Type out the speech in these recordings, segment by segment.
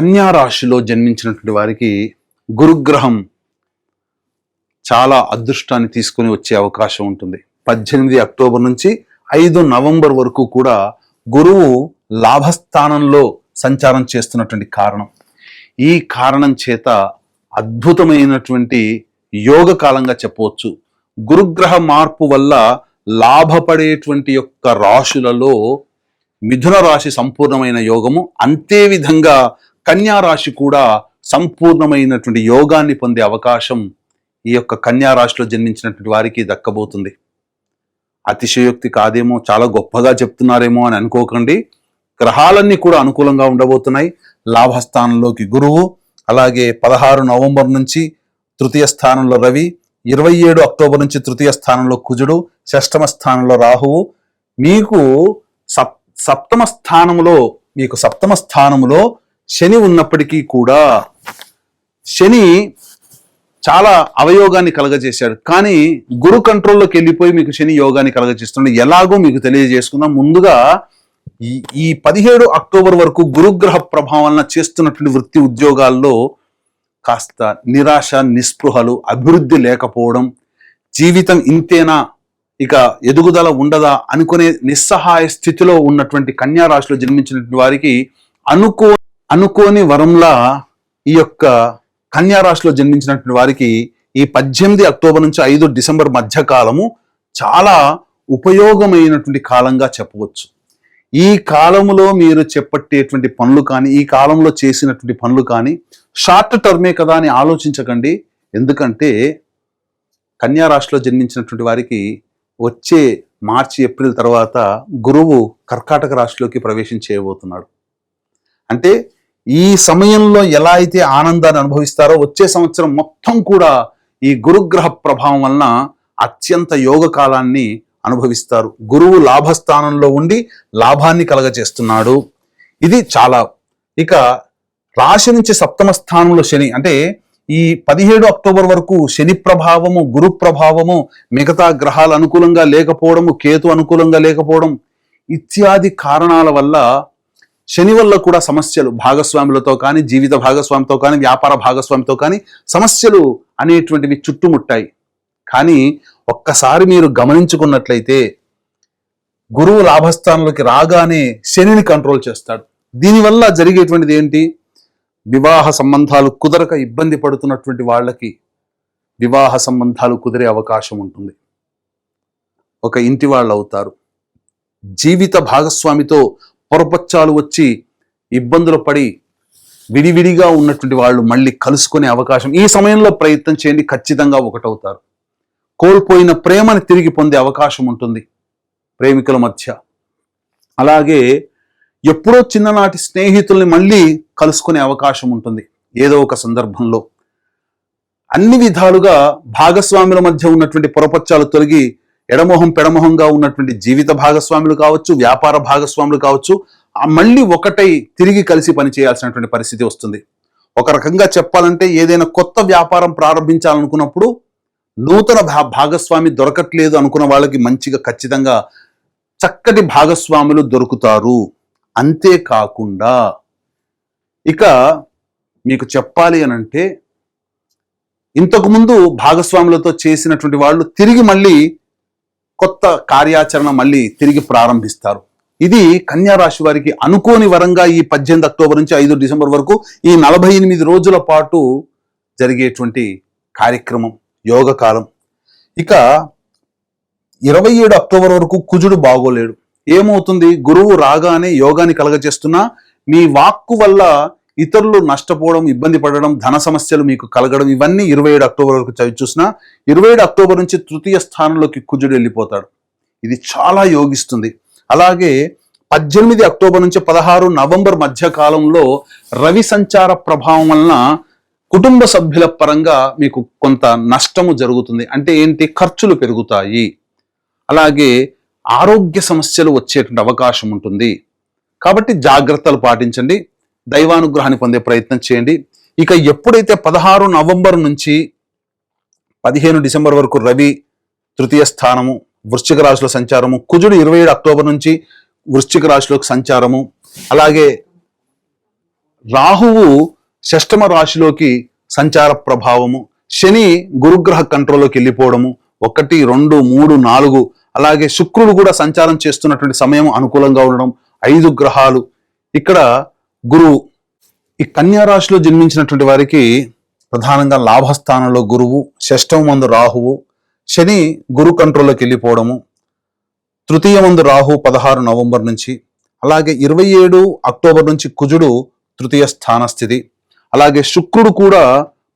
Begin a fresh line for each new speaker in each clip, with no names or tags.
కన్యా రాశిలో జన్మించినటువంటి వారికి గురుగ్రహం చాలా అదృష్టాన్ని తీసుకొని వచ్చే అవకాశం ఉంటుంది. పద్దెనిమిది అక్టోబర్ నుంచి ఐదు నవంబర్ వరకు కూడా గురువు లాభస్థానంలో సంచారం చేస్తున్నటువంటి కారణం. ఈ కారణం చేత అద్భుతమైనటువంటి యోగ కాలంగా చెప్పవచ్చు. గురుగ్రహ మార్పు వల్ల లాభపడేటువంటి యొక్క రాశులలో మిథున రాశి సంపూర్ణమైన యోగము అంతే విధంగా కన్యా రాశి కూడా సంపూర్ణమైనటువంటి యోగాన్ని పొందే అవకాశం ఈ యొక్క కన్యా రాశిలో జన్మించినటువంటి వారికి దక్కబోతుంది. అతిశయోక్తి కాదేమో చాలా గొప్పగా చెప్తున్నారేమో అని అనుకోకండి. గ్రహాలన్నీ కూడా అనుకూలంగా ఉండబోతున్నాయి. లాభస్థానంలోకి గురువు అలాగే పదహారు నవంబర్ నుంచి తృతీయ స్థానంలో రవి ఇరవై ఏడు అక్టోబర్ నుంచి తృతీయ స్థానంలో కుజుడు షష్టమ స్థానంలో రాహువు. మీకు సప్ సప్తమ స్థానంలో మీకు సప్తమ స్థానములో శని ఉన్నప్పటికీ కూడా శని చాలా అవయోగాన్ని కలగజేశాడు. కానీ గురు కంట్రోల్లోకి వెళ్ళిపోయి మీకు శని యోగాన్ని కలగజేస్తున్నాడు ఎలాగో మీకు తెలియజేసుకుందాం. ముందుగా ఈ ఈ పదిహేడు అక్టోబర్ వరకు గురుగ్రహ ప్రభావాలను చేస్తున్నటువంటి వృత్తి ఉద్యోగాల్లో కాస్త నిరాశ నిస్పృహలు అభివృద్ధి లేకపోవడం జీవితం ఇంతేనా ఇక ఎదుగుదల ఉండదా అనుకునే నిస్సహాయ స్థితిలో ఉన్నటువంటి కన్యారాశిలో జన్మించినటువంటి వారికి అనుకో అనుకోని వరంలా ఈ యొక్క కన్యా రాశిలో జన్మించినటువంటి వారికి ఈ పద్దెనిమిది అక్టోబర్ నుంచి ఐదు డిసెంబర్ మధ్య కాలము చాలా ఉపయోగమైనటువంటి కాలంగా చెప్పవచ్చు. ఈ కాలంలో మీరు చేపట్టేటువంటి పనులు కానీ ఈ కాలంలో చేసినటువంటి పనులు కానీ షార్ట్ టర్మే కదా అని ఆలోచించకండి. ఎందుకంటే కన్యా రాశిలో జన్మించినటువంటి వారికి వచ్చే మార్చి ఏప్రిల్ తర్వాత గురువు కర్కాటక రాశిలోకి ప్రవేశం చేయబోతున్నాడు. అంటే ఈ సమయంలో ఎలా అయితే ఆనందాన్ని అనుభవిస్తారో వచ్చే సంవత్సరం మొత్తం కూడా ఈ గురుగ్రహ ప్రభావం వలన అత్యంత యోగ కాలాన్ని అనుభవిస్తారు. గురువు లాభస్థానంలో ఉండి లాభాన్ని కలగజేస్తున్నాడు. ఇది చాలా ఇక రాశి నుంచి సప్తమ స్థానంలో శని అంటే ఈ పదిహేడు అక్టోబర్ వరకు శని ప్రభావము గురు ప్రభావము మిగతా గ్రహాలు అనుకూలంగా లేకపోవడము కేతు అనుకూలంగా లేకపోవడం ఇత్యాది కారణాల వల్ల శని వల్ల కూడా సమస్యలు భాగస్వాములతో కానీ జీవిత భాగస్వామితో కానీ వ్యాపార భాగస్వామితో కానీ సమస్యలు అనేటువంటివి చుట్టుముట్టాయి. కానీ ఒక్కసారి మీరు గమనించుకున్నట్లయితే గురువు లాభస్థానంలోకి రాగానే శనిని కంట్రోల్ చేస్తాడు. దీనివల్ల జరిగేటువంటిది ఏంటి? వివాహ సంబంధాలు కుదరక ఇబ్బంది పడుతున్నటువంటి వాళ్ళకి వివాహ సంబంధాలు కుదిరే అవకాశం ఉంటుంది. ఒక ఇంటి వాళ్ళు అవుతారు జీవిత భాగస్వామితో పొరపచ్చాలు వచ్చి ఇబ్బందులు పడి విడివిడిగా ఉన్నటువంటి వాళ్ళు మళ్ళీ కలుసుకునే అవకాశం. ఈ సమయంలో ప్రయత్నం చేయండి ఖచ్చితంగా ఒకటవుతారు. కోల్పోయిన ప్రేమని తిరిగి పొందే అవకాశం ఉంటుంది ప్రేమికుల మధ్య. అలాగే ఎప్పుడో చిన్ననాటి స్నేహితుల్ని మళ్ళీ కలుసుకునే అవకాశం ఉంటుంది. ఏదో ఒక సందర్భంలో. అన్ని విధాలుగా భాగస్వాముల మధ్య ఉన్నటువంటి పొరపచ్చాలు తొలగి ఎడమొహం పెడమొహంగా ఉన్నటువంటి జీవిత భాగస్వాములు కావచ్చు వ్యాపార భాగస్వాములు కావచ్చు మళ్ళీ ఒకటై తిరిగి కలిసి పనిచేయాల్సినటువంటి పరిస్థితి వస్తుంది. ఒక రకంగా చెప్పాలంటే ఏదైనా కొత్త వ్యాపారం ప్రారంభించాలనుకున్నప్పుడు నూతన భా భాగస్వామి దొరకట్లేదు అనుకున్న వాళ్ళకి మంచిగా ఖచ్చితంగా చక్కటి భాగస్వాములు దొరుకుతారు. అంతేకాకుండా ఇక మీకు చెప్పాలి అని అంటే ఇంతకుముందు భాగస్వాములతో చేసినటువంటి వాళ్ళు తిరిగి మళ్ళీ కొత్త కార్యాచరణ మళ్ళీ తిరిగి ప్రారంభిస్తారు. ఇది కన్యా రాశి వారికి అనుకోని వరంగా ఈ పద్దెనిమిది అక్టోబర్ నుంచి ఐదు డిసెంబర్ వరకు ఈ నలభై ఎనిమిది రోజుల పాటు జరిగేటువంటి కార్యక్రమం యోగ కాలం ఇక ఇరవై ఏడు అక్టోబర్ వరకు కుజుడు బాగోలేడు. ఏమవుతుంది? గురువు రాగానే యోగాన్ని కలగజేస్తున్నా మీ వాక్కు వల్ల ఇతరులు నష్టపోవడం ఇబ్బంది పడడం ధన సమస్యలు మీకు కలగడం ఇవన్నీ ఇరవై ఏడు అక్టోబర్ వరకు చదివి చూసినా ఇరవై ఏడు అక్టోబర్ నుంచి తృతీయ స్థానంలోకి కుజుడు వెళ్ళిపోతాడు. ఇది చాలా యోగిస్తుంది. అలాగే పద్దెనిమిది అక్టోబర్ నుంచి పదహారు నవంబర్ మధ్య కాలంలో రవి సంచార ప్రభావం వలన కుటుంబ సభ్యుల పరంగా మీకు కొంత నష్టము జరుగుతుంది. అంటే ఏంటి? ఖర్చులు పెరుగుతాయి. అలాగే ఆరోగ్య సమస్యలు వచ్చేటువంటి అవకాశం ఉంటుంది. కాబట్టి జాగ్రత్తలు పాటించండి. దైవానుగ్రహాన్ని పొందే ప్రయత్నం చేయండి. ఇక ఎప్పుడైతే పదహారు నవంబర్ నుంచి పదిహేను డిసెంబర్ వరకు రవి తృతీయ స్థానము వృశ్చిక రాశిలో సంచారము కుజుడు ఇరవై ఏడు అక్టోబర్ నుంచి వృశ్చిక రాశిలోకి సంచారము అలాగే రాహువు షష్టమ రాశిలోకి సంచార ప్రభావము శని గురుగ్రహ కంట్రోల్లోకి వెళ్ళిపోవడము ఒకటి రెండు మూడు నాలుగు అలాగే శుక్రుడు కూడా సంచారం చేస్తున్నటువంటి సమయం అనుకూలంగా ఉండడం ఐదు గ్రహాలు. ఇక్కడ గురువు ఈ కన్యారాశిలో జన్మించినటువంటి వారికి ప్రధానంగా లాభస్థానంలో గురువు షష్టమ మందు రాహువు శని గురు కంట్రోల్లోకి వెళ్ళిపోవడము తృతీయ మందు రాహు పదహారు నవంబర్ నుంచి అలాగే ఇరవై ఏడు అక్టోబర్ నుంచి కుజుడు తృతీయ స్థాన స్థితి. అలాగే శుక్రుడు కూడా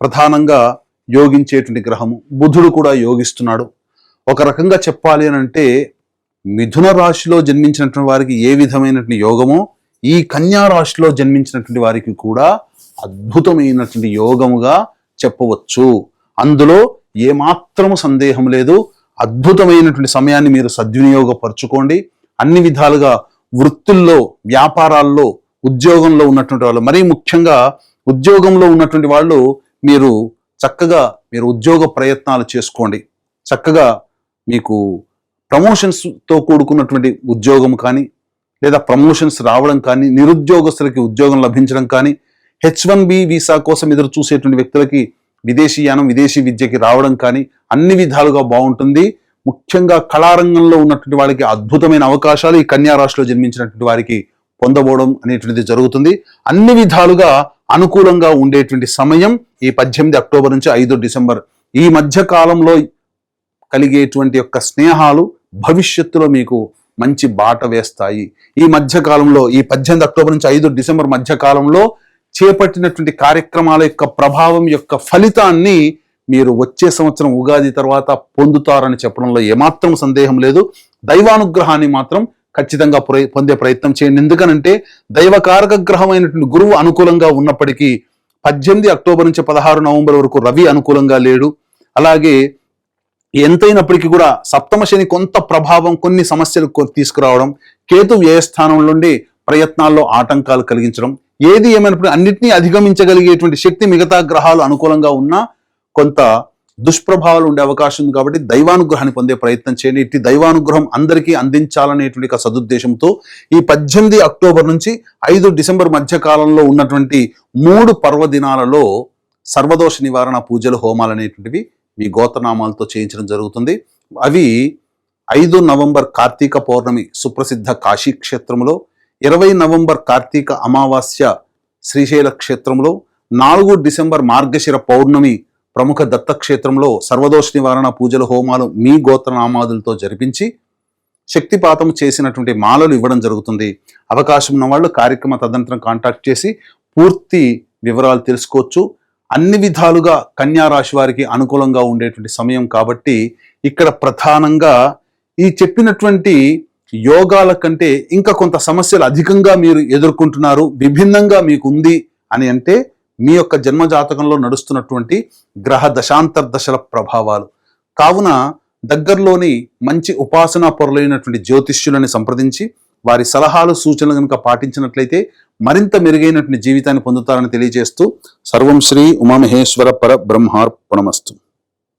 ప్రధానంగా యోగించేటువంటి గ్రహము బుధుడు కూడా యోగిస్తున్నాడు. ఒక రకంగా చెప్పాలి అని అంటే మిథున రాశిలో జన్మించినటువంటి వారికి ఏ విధమైనటువంటి యోగమో ఈ కన్యా రాశిలో జన్మించినటువంటి వారికి కూడా అద్భుతమైనటువంటి యోగముగా చెప్పవచ్చు. అందులో ఏమాత్రము సందేహం లేదు. అద్భుతమైనటువంటి సమయాన్ని మీరు సద్వినియోగపరచుకోండి. అన్ని విధాలుగా వృత్తుల్లో వ్యాపారాల్లో ఉద్యోగంలో ఉన్నటువంటి వాళ్ళు మరీ ముఖ్యంగా ఉద్యోగంలో ఉన్నటువంటి వాళ్ళు మీరు చక్కగా మీరు ఉద్యోగ ప్రయత్నాలు చేసుకోండి. చక్కగా మీకు ప్రమోషన్స్తో కూడుకున్నటువంటి ఉద్యోగం కానీ లేదా ప్రమోషన్స్ రావడం కానీ నిరుద్యోగస్తులకి ఉద్యోగం లభించడం కానీ హెచ్ వన్ బి వీసా కోసం ఎదురు చూసేటువంటి వ్యక్తులకి విదేశీయానం విదేశీ విద్యకి రావడం కానీ అన్ని విధాలుగా బాగుంటుంది. ముఖ్యంగా కళారంగంలో ఉన్నటువంటి వాళ్ళకి అద్భుతమైన అవకాశాలు ఈ కన్యారాశిలో జన్మించినటువంటి వారికి పొందబోవడం అనేటువంటిది జరుగుతుంది. అన్ని విధాలుగా అనుకూలంగా ఉండేటువంటి సమయం ఈ పద్దెనిమిది అక్టోబర్ నుంచి ఐదు డిసెంబర్. ఈ మధ్య కాలంలో కలిగేటువంటి యొక్క స్నేహాలు భవిష్యత్తులో మీకు మంచి బాట వేస్తాయి. ఈ మధ్య కాలంలో ఈ పద్దెనిమిది అక్టోబర్ నుంచి ఐదు డిసెంబర్ మధ్య కాలంలో చేపట్టినటువంటి కార్యక్రమాల యొక్క ప్రభావం యొక్క ఫలితాన్ని మీరు వచ్చే సంవత్సరం ఉగాది తర్వాత పొందుతారని చెప్పడంలో ఏమాత్రం సందేహం లేదు. దైవానుగ్రహాన్ని మాత్రం ఖచ్చితంగా పొందే ప్రయత్నం చేయండి. ఎందుకనంటే దైవకారక గ్రహమైనటువంటి అయినటువంటి గురువు అనుకూలంగా ఉన్నప్పటికీ పద్దెనిమిది అక్టోబర్ నుంచి పదహారు నవంబర్ వరకు రవి అనుకూలంగా లేడు. అలాగే ఎంతైనప్పటికీ కూడా సప్తమ శని కొంత ప్రభావం కొన్ని సమస్యలు తీసుకురావడం కేతు వ్యయస్థానం నుండి ప్రయత్నాల్లో ఆటంకాలు కలిగించడం ఏది ఏమైనప్పుడు అన్నింటినీ అధిగమించగలిగేటువంటి శక్తి మిగతా గ్రహాలు అనుకూలంగా ఉన్నా కొంత దుష్ప్రభావాలు ఉండే అవకాశం ఉంది కాబట్టి దైవానుగ్రహాన్ని పొందే ప్రయత్నం చేయండి. ఇట్టి దైవానుగ్రహం అందరికీ అందించాలనేటువంటి సదుద్దేశంతో ఈ పద్దెనిమిది అక్టోబర్ నుంచి ఐదు డిసెంబర్ మధ్య కాలంలో ఉన్నటువంటి మూడు పర్వదినాలలో సర్వదోష నివారణ పూజలు హోమాలు అనేటువంటివి మీ గోత్రనామాలతో చేయించడం జరుగుతుంది. అవి ఐదు నవంబర్ కార్తీక పౌర్ణమి సుప్రసిద్ధ కాశీ క్షేత్రంలో ఇరవై నవంబర్ కార్తీక అమావాస్య శ్రీశైల క్షేత్రంలో నాలుగు డిసెంబర్ మార్గశిర పౌర్ణమి ప్రముఖ దత్తక్షేత్రంలో సర్వదోష నివారణ పూజల హోమాలు మీ గోత్రనామాదులతో జరిపించి శక్తిపాతం చేసినటువంటి మాలలు ఇవ్వడం జరుగుతుంది. అవకాశం ఉన్న వాళ్ళు కార్యక్రమ తదనంతరం కాంటాక్ట్ చేసి పూర్తి వివరాలు తెలుసుకోవచ్చు. అన్ని విధాలుగా కన్యా రాశి వారికి అనుకూలంగా ఉండేటువంటి సమయం కాబట్టి ఇక్కడ ప్రధానంగా ఈ చెప్పినటువంటి యోగాల కంటే ఇంకా కొంత సమస్యలు అధికంగా మీరు ఎదుర్కొంటున్నారు విభిన్నంగా మీకు ఉంది అని అంటే మీ యొక్క జన్మజాతకంలో నడుస్తున్నటువంటి గ్రహ దశాంతర్దశల ప్రభావాలు. కావున దగ్గరలోని మంచి ఉపాసనా పొరలైనటువంటి జ్యోతిష్యులని సంప్రదించి వారి సలహాలు సూచనలు కనుక పాటించినట్లయితే మరింత మెరుగైనటువంటి జీవితాన్ని పొందుతారని తెలియజేస్తూ సర్వం శ్రీ ఉమామహేశ్వర పర బ్రహ్మార్పణమస్తు.